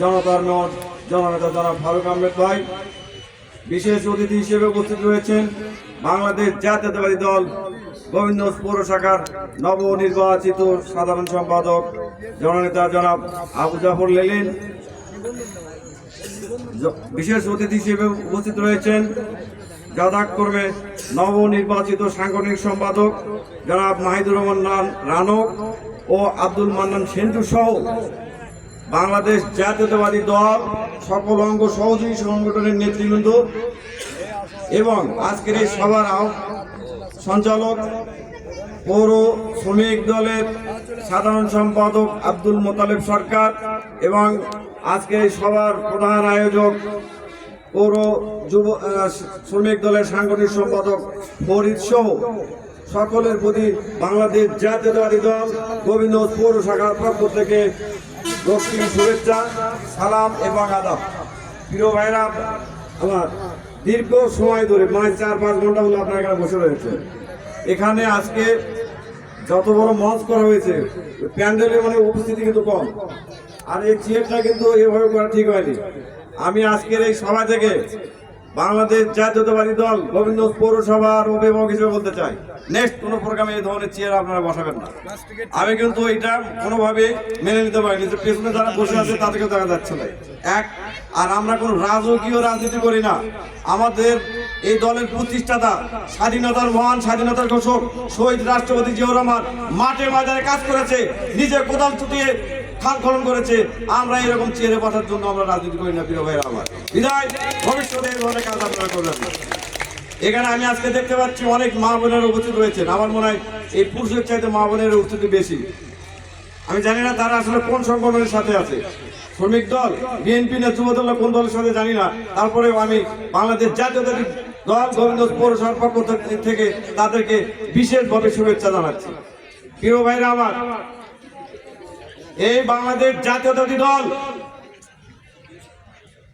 জনতার নট জননেতা জনাব ফারুক আহমেদ ভাই, বিশেষ অতিথি হিসেবে উপস্থিত রয়েছেন বাংলাদেশ জাতীয়তাবাদী দল গোবিন্দ পৌর শাখার নবনির্বাচিত সাধারণ সম্পাদক জননেতা জনাব আবু জাফর লেলিন। বিশেষ অতিথি হিসেবে উপস্থিত রয়েছেন যথাক্রমে নবনির্বাচিত সাংগঠনিক সম্পাদক জনাব মাহিদুর রহমান রান- রানক ও আব্দুল মান্নান সেন্টু সহ বাংলাদেশ জাতীয়তাবাদী দল, সকল অঙ্গ সহযোগী সংগঠনের নেতৃবৃন্দ এবং আজকের এই সভার সঞ্চালক, পৌর শ্রমিক দলের সাধারণ সম্পাদক আব্দুল মোতালেব সরকার এবং আজকের এই সভার প্রধান আয়োজক পৌর যুব শ্রমিক দলের সাংগঠনিক সম্পাদক ফরিদ সহ সকলের প্রতি বাংলাদেশ জাতীয়তাবাদী দল গোবিন্দ পৌর শাখার পক্ষ থেকে দক্ষিণ শুভেচ্ছা, সালাম এবং আদাব। প্রিয় ভাইরা, আমার দীর্ঘ সময় ধরে মানে চার পাঁচ ঘণ্টা হলো আপনার এখানে বসে রয়েছে। এখানে আজকে যত বড় মঞ্চ করা হয়েছে প্যান্ডেলের মানে উপস্থিতি কিন্তু কম। আর এই চেয়ারটা কিন্তু এভাবে করা ঠিক হয়নি। আমি আজকের এই সভা থেকে বাংলাদেশ জাতীয়তাবাদী দল গোবিন্দ পৌরসভার অভিভাবক হিসেবে বলতে চাই নেক্সট কোনো প্রোগ্রামে এই ধরনের চেয়ার আপনারা বসাবেন না। আমি কিন্তু এটা কোনোভাবে মেনে নিতে পারিনি, যে পেছনে যারা বসে আছে তাদেরকে দেখা যাচ্ছে না। এক, আর আমরা কোনো রাজকীয় রাজনীতি করি না। আমাদের এই দলের প্রতিষ্ঠাতা, স্বাধীনতার মহান স্বাধীনতার ঘোষক, শহীদ রাষ্ট্রপতি রহমান মাঠে ময়দানে কাজ করেছে নিজে কোদাল ছুটিয়ে খাল খনন করেছে। আমরা এরকম চেয়ারে বসার জন্য আমরা রাজনীতি করি না, প্রিয় আমার। বিদায়। ভবিষ্যতে এই ধরনের কাজ আপনারা করবেন। এখানে আমি আজকে দেখতে পাচ্ছি অনেক মা বোনের উপস্থিত রয়েছেন। আমার মনে হয় এই পুরুষের চাইতে মা বোনের উপস্থিতি বেশি। আমি জানি না তারা আসলে কোন সংগঠনের সাথে আছে। শ্রমিক দল, বিএনপি না যুব দল কোন দলের সাথে জানি না। তারপরেও আমি বাংলাদেশ জাতীয়তাবাদী দল গোবিন্দ পৌরসভার থেকে তাদেরকে বিশেষভাবে শুভেচ্ছা জানাচ্ছি। প্রিয় ভাইরা আমার এই বাংলাদেশ জাতীয়তাবাদী দল।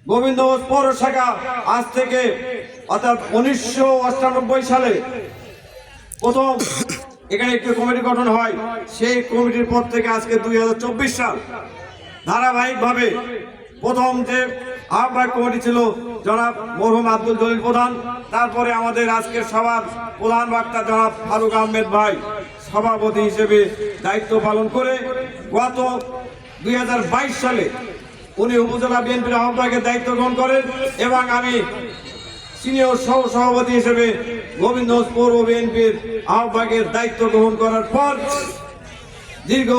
গোবিন্দ পৌর শাখা আজ থেকে, অর্থাৎ উনিশশো সালে প্রথম এখানে একটি কমিটি গঠন হয়। সেই কমিটির পর থেকে আজকে দুই হাজার চব্বিশ সাল ধারাবাহিকভাবে প্রথম যে আহ্বায়ক কমিটি ছিল জনাব মরহুম আব্দুল জলিল প্রধান, তারপরে আমাদের আজকের সভার প্রধান বক্তা জনাব ফারুক আহমেদ ভাই। সভাপতি হিসেবে দায়িত্ব পালন করে গত দুই হাজার বাইশ সালে উনি উপজেলা বিএনপির আহ্বায়কের দায়িত্ব গ্রহণ করেন এবং আমি সিনিয়র সহ সভাপতি হিসেবে গোবিন্দ পৌর বিএনপির আহ্বায়কের দায়িত্ব গ্রহণ করার পর দীর্ঘ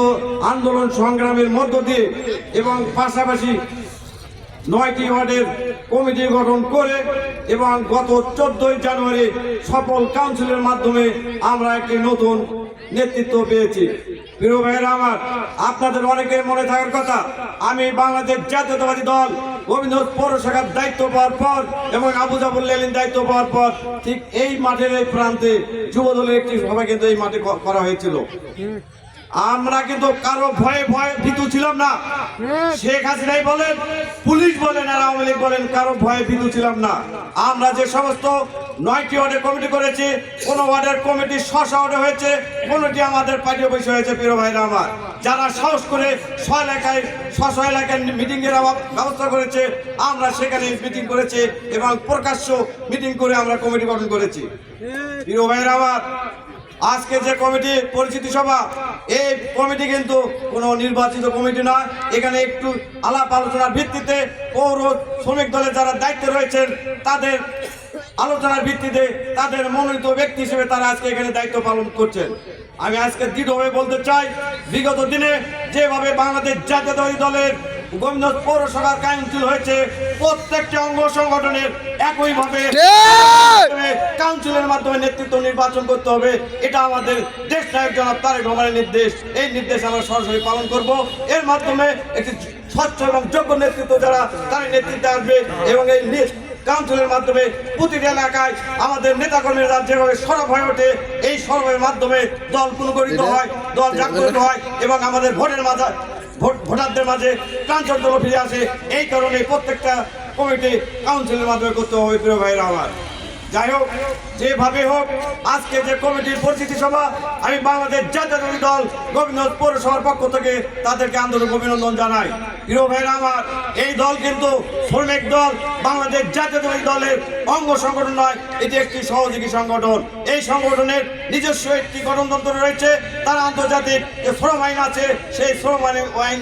আন্দোলন সংগ্রামের মধ্য দিয়ে এবং পাশাপাশি নয়টি ওয়ার্ডের কমিটি গঠন করে এবং গত চোদ্দই জানুয়ারি সফল কাউন্সিলের মাধ্যমে আমরা একটি নতুন নেতৃত্ব পেয়েছি। প্রিয় ভাইয়েরা আমার, আপনাদের অনেকের মনে থাকার কথা, আমি বাংলাদেশ জাতীয়তাবাদী দল গোবিন্দ পৌর শাখার দায়িত্ব পাওয়ার পর এবং আবু জাবুল লেলিন দায়িত্ব পাওয়ার পর ঠিক এই মাঠের এই প্রান্তে যুবদলের একটি সভা কিন্তু এই মাঠে করা হয়েছিল। আমরা কিন্তু কারও ভয়ে ভয়ে ভীতু ছিলাম না। শেখ হাসিনাই বলেন পুলিশ বলেন আর আওয়ামী লীগ বলেন কারও ভয়ে ভীতু ছিলাম না। আমরা যে সমস্ত নয়টি ওয়ার্ডের কমিটি করেছি কোন ওয়ার্ডের কমিটি স্ব ওয়ার্ডে হয়েছে কোনটি আমাদের পার্টি অফিসে হয়েছে প্রিয় ভাইরা আমার। যারা সাহস করে স্ব এলাকায় স্ব এলাকায় মিটিং এর ব্যবস্থা করেছে আমরা সেখানে মিটিং করেছি এবং প্রকাশ্য মিটিং করে আমরা কমিটি গঠন করেছি। প্রিয় ভাইরা আমার আজকে যে কমিটি পরিচিতি সভা, এই কমিটি কিন্তু কোনো নির্বাচিত কমিটি না এখানে একটু আলাপ আলোচনার ভিত্তিতে পৌর শ্রমিক দলের যারা দায়িত্বে রয়েছেন, তাদের আলোচনার ভিত্তিতে তাদের মনোনীত ব্যক্তি হিসেবে তারা আজকে এখানে দায়িত্ব পালন করছেন। আমি আজকে দৃঢ়ভাবে বলতে চাই, বিগত দিনে যেভাবে বাংলাদেশ জাতীয়তাবাদী দলের গোবিন্দ পৌরসভার কাউন্সিল হয়েছে। প্রত্যেকটি অঙ্গ সংগঠনের একইভাবে কাউন্সিলের মাধ্যমে নেতৃত্ব নির্বাচন করতে হবে। এটা আমাদের দেশ নায়ক জনাব তারেক রহমানের নির্দেশ। এই নির্দেশ আমরা সরাসরি পালন করব। এর মাধ্যমে একটি স্বচ্ছ এবং যোগ্য নেতৃত্ব যারা তার নেতৃত্বে আসবে এবং এই কাউন্সিলের মাধ্যমে প্রতিটি এলাকায় আমাদের নেতাকর্মীরা যেভাবে সরব হয়ে ওঠে এই সরবের মাধ্যমে দল পুনর্গঠিত হয় দল জাগ্রত হয় এবং আমাদের ভোটের ভোট ভোটারদের মাঝে প্রাঞ্চল ফিরে আসে এই কারণে প্রত্যেকটা কমিটি কাউন্সিলের মাধ্যমে করতে হবে প্রিয় ভাইয়েরা আমার যাই হোক, যেভাবে হোক, আজকে যে কমিটির পরিচিতি সভা, আমি বাংলাদেশ জাতীয় দল গোবিন্দ পৌরসভার পক্ষ থেকে তাদেরকে আন্তরিক অভিনন্দন জানাই। প্রিয় ভাইরা আমার, এই দল কিন্তু শ্রমিক দল, বাংলাদেশ জাতীয় দলের অঙ্গ সংগঠন নয়, এটি একটি সহযোগী সংগঠন। এই সংগঠনের নিজস্ব একটি গণতন্ত্র রয়েছে, তার আন্তর্জাতিক যে শ্রম আইন আছে, সেই শ্রম আইন আইন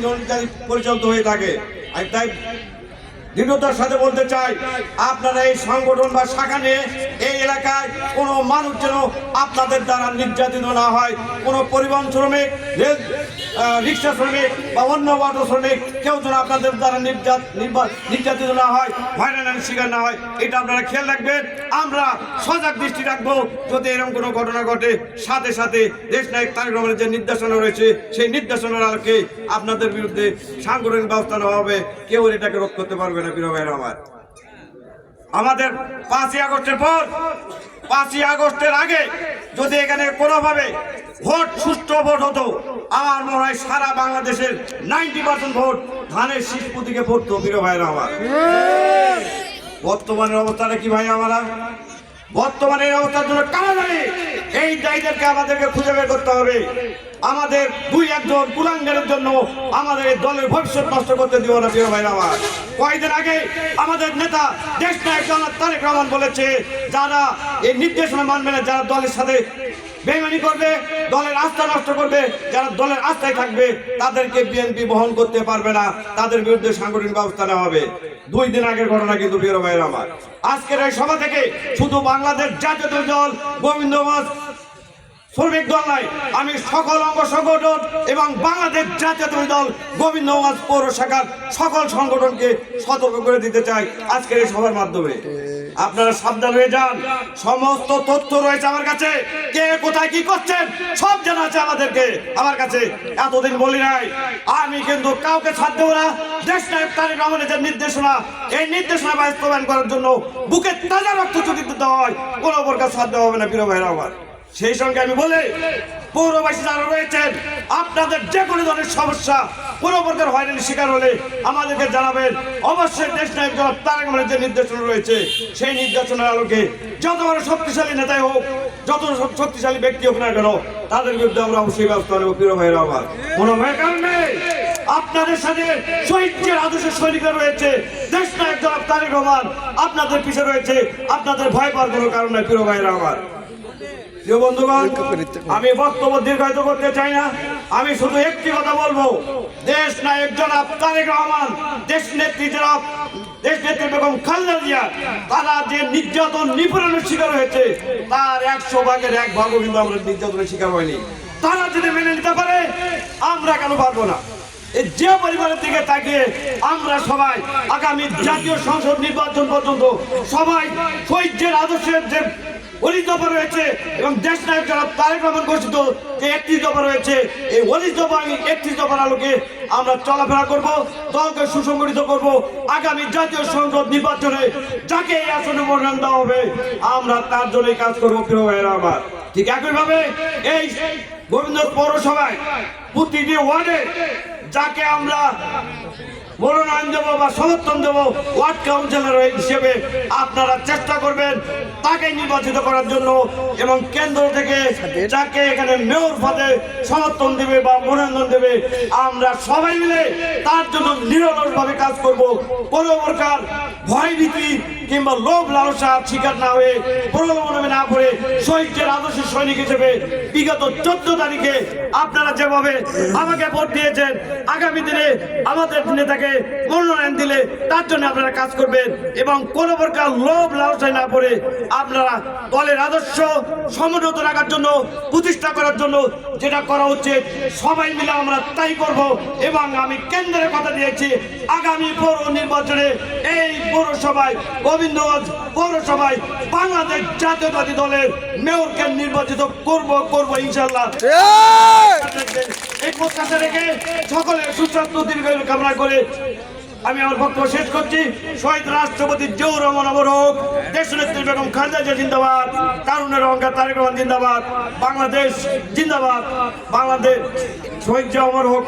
পরিচালিত হয়ে থাকে। আর তাই দৃঢ়তার সাথে বলতে চাই, আপনারা এই সংগঠন বা শাখা নিয়ে এই এলাকায় কোনো মানুষ যেন আপনাদের দ্বারা নির্যাতিত না হয়। কোনো পরিবহন শ্রমিক রিক্সা শ্রমিক বা অন্য অটো শ্রমিক কেউ যেন আপনাদের দ্বারা নির্যাতিত না হয় হয়রানির শিকার না হয়, এটা আপনারা খেয়াল রাখবেন। আমরা সজাগ দৃষ্টি রাখব যদি এরকম কোনো ঘটনা ঘটে। সাথে সাথে দেশ নায়ক তারেক রহমানের যে নির্দেশনা রয়েছে, সেই নির্দেশনার আলোকে আপনাদের বিরুদ্ধে সাংগঠনিক ব্যবস্থা নেওয়া হবে। কেউ এটাকে রোধ করতে পারবে না প্রিয় ভাইয়ের আমার। আমাদের পাঁচই আগস্টের পর পাঁচই আগস্টের আগে যদি এখানে কোনোভাবে ভোট সুষ্ঠু ভোট হতো আমার মনে হয় সারা বাংলাদেশের নাইনটি পার্সেন্ট ভোট ধানের শীষ প্রতীকে পড়তো প্রিয় ভাইয়ের আমার। বর্তমানের অবস্থাটা কি ভাই আমরা? বর্তমানে এই অবস্থার জন্য কারা জানে? এই দায়ীদেরকে আমাদেরকে খুঁজে বের করতে হবে। আমাদের দুই একজন কুলাঙ্গারের জন্য আমাদের এই দলের ভবিষ্যৎ নষ্ট করতে দিব না, প্রিয় ভাই আমার। কয়েকদিন আগে আমাদের নেতা দেশ নায়ক তারেক রহমান বলেছে, যারা এই নির্দেশনা মানবে না, যারা দলের সাথে বেমানি করবে, দলের আস্থা নষ্ট করবে। যারা দলের আস্থায় থাকবে, তাদেরকে বিএনপি বহন করতে পারবে না। তাদের বিরুদ্ধে সাংগঠনিক ব্যবস্থা নেওয়া হবে। দুই দিন আগের ঘটনা কিন্তু প্রিয় আমার। আজকের এই সভা থেকে শুধু বাংলাদেশ জাতীয় দল গোবিন্দগঞ্জ শ্রমিক দল নাই আমি সকল অঙ্গ সংগঠন এবং বাংলাদেশ জাতীয় দল গোবিন্দগঞ্জ পৌর শাখার সকল সংগঠনকে সতর্ক করে দিতে চাই আজকের এই সভার মাধ্যমে। আপনারা সাবধান হয়ে যান। সমস্ত তথ্য রয়েছে আমার কাছে। কে কোথায় কি করছেন, সব জানা আছে আমাদেরকে। আমার কাছে এতদিন বলি নাই। আমি কিন্তু কাউকে ছাড় দেবো না। দেশ নায়ক তারেক রহমানের যে নির্দেশনা, এই নির্দেশনা বাস্তবায়ন করার জন্য বুকে তাজা রক্ত চুটি দিতে হয়, কোনো প্রকার ছাড় দেওয়া হবে না, প্রিয় আমার। সেই সঙ্গে আমি বলি পৌরবাসী যারা রয়েছেন, আপনাদের যে কোনো ধরনের সমস্যা, কোনো প্রকার হয়রানির শিকার হলে আমাদেরকে জানাবেন। অবশ্যই দেশ নায়ক জনাব তারেক রহমানের যে নির্দেশনা রয়েছে, সেই নির্দেশনার আলোকে যত বড় শক্তিশালী নেতাই হোক, যত শক্তিশালী ব্যক্তি হোক না কেন, তাদের বিরুদ্ধে আমরা অবশ্যই ব্যবস্থা নেব, প্রিয় ভাইরা আমার কোনো ভয়ের কারণ নেই? আপনাদের সাথে শহীদের আদর্শের সৈনিকরা রয়েছে, দেশ নায়ক জনাব তারেক রহমান আপনাদের পিছিয়ে রয়েছে, আপনাদের ভয় পাওয়ার কোনো কারণ নাই, প্রিয় ভাইরা আমার প্রিয় বন্ধুগণ আমি বক্তব্য দীর্ঘায়িত করতে চাই না। আমি শুধু একটি কথা বলব। দেশ নায়ক জনাব তারেক রহমান দেশ নেত্রী জনাব দেশ নেত্রী বেগম খালেদা জিয়া তারা যে নির্যাতন নিপীড়নের শিকার হয়েছে তার একশো ভাগের এক ভাগও কিন্তু আমরা নির্যাতনের শিকার হয়নি। তারা যদি মেনে নিতে পারে আমরা কেন পারব না? এই যে পরিবারের দিকে তাকিয়ে আমরা সবাই আগামী জাতীয় সংসদ নির্বাচন পর্যন্ত সবাই শহীদের আদর্শের যে অলিশ দফা রয়েছে এবং দেশ নায়ক যারা, তারেক রহমান ঘোষিত যে একত্রিশ দফা রয়েছে, এই অলিশ দফা একত্রিশ দফার আলোকে আমরা চলাফেরা করব, দলকে সুসংগঠিত করব। আগামী জাতীয় সংসদ নির্বাচনে যাকে এই আসনে মনোনয়ন দেওয়া হবে, আমরা তার জন্যই কাজ করব, প্রিয় ভাইয়েরা আমার। ঠিক একইভাবে এই গোবিন্দ পৌরসভায় প্রতিটি ওয়ার্ডে যাকে আমরা মনোনয়ন দেব বা সমর্থন দেব, ওয়ার্ড কাউন্সিলর হিসেবে আপনারা চেষ্টা করবেন তাকে নির্বাচিত করার জন্য এবং কেন্দ্র থেকে যাকে এখানে মেয়র পদে সমর্থন দেবে বা মনোনয়ন দেবে, আমরা সবাই মিলে তার জন্য নিরলসভাবে কাজ করব। কোনো প্রকার ভয়ভীতি কিংবা লোভ লালসা শিকার না হয়ে প্রলোভনে না করে শহীদের আদর্শ সৈনিক হিসেবে বিগত চোদ্দ তারিখে আপনারা যেভাবে আমাকে ভোট দিয়েছেন, আগামী দিনে আমাদের নেতাকে মনোনয়ন দিলে তার জন্য আপনারা কাজ করবেন এবং কোনো প্রকার লোভ লালসায় না পড়ে আপনারা দলের আদর্শ সমুন্নত রাখার জন্য, প্রতিষ্ঠা করার জন্য যেটা করা উচিত সবাই মিলে আমরা তাই করব এবং আমি কেন্দ্রের কথা দিয়েছি, আগামী পৌর নির্বাচনে এই পৌরসভায়, গোবিন্দগঞ্জ পৌরসভায় বাংলাদেশ জাতীয়তাবাদী দলের মেয়রকে নির্বাচিত করব করব ইনশাল্লাহ এই প্রত্যাশা রেখে সকলের সুস্বাস্থ্য, দীর্ঘায়ু কামনা করে আমি আমার বক্তব্য শেষ করছি। শহীদ রাষ্ট্রপতি জিয়াউর রহমান অবরোধ দেশনেত্রী বেগম খালেদা জিয়া জিন্দাবাদ তারুণের অহংকার তারেক রহমান জিন্দাবাদ, বাংলাদেশ জিন্দাবাদ, বাংলাদেশ শহীদ জিয়া অমর হোক,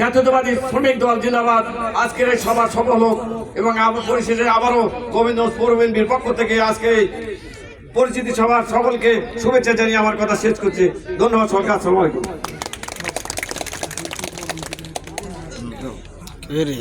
জাতীয়তাবাদী শ্রমিক দল জিন্দাবাদ। আজকের এই সভা সফল হোক এবং পরিশেষে আবারও গোবিন্দ পৌরবিন্দুর পক্ষ থেকে আজকে পরিচিতি সবার সকলকে শুভেচ্ছা জানিয়ে আমার কথা শেষ করছি ধন্যবাদ সরকার আসসালামু আলাইকুম Very.